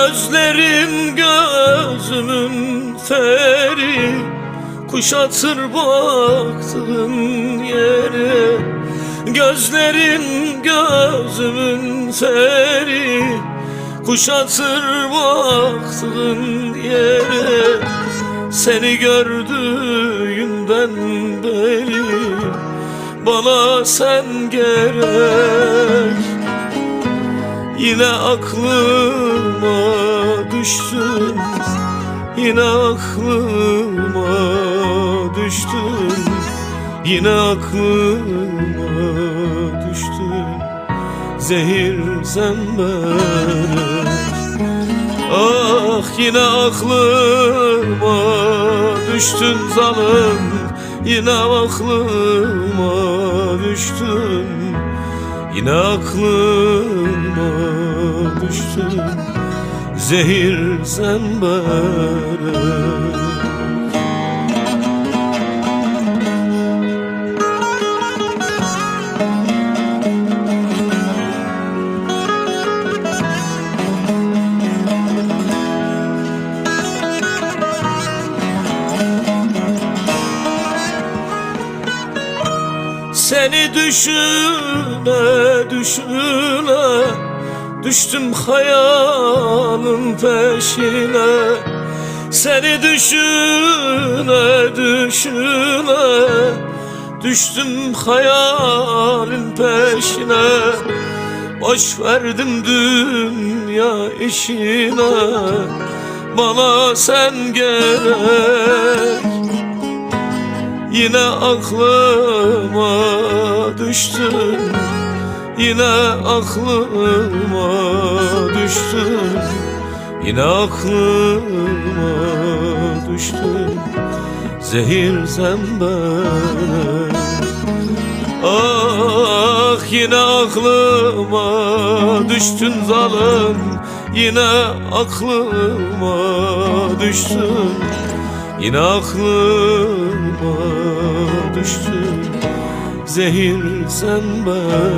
Gözlerin gözümün feri Kuşatır baktığın yere Gözlerin gözümün feri Kuşatır baktığın yere Seni gördüğümden beri Bana sen gerek Yine aklıma düştün. Yine aklıma düştün. Yine aklıma düştün. Zehir zemberek Ah yine aklıma düştün zalim Yine aklıma düştün Yine aklıma düştün Zehir zemberek Seni düşüne düşüne Düştüm hayalın peşine. Seni düşüne düşüne Düştüm hayalin peşine. Boş verdim dünya işine. Bana sen gerek Yine aklıma düştün. Yine aklıma düştün. Yine aklıma düştün. Zehir zemberek Ah yine aklıma düştün zalim. Yine aklıma düştün Yine aklıma düştün Zehir zemberek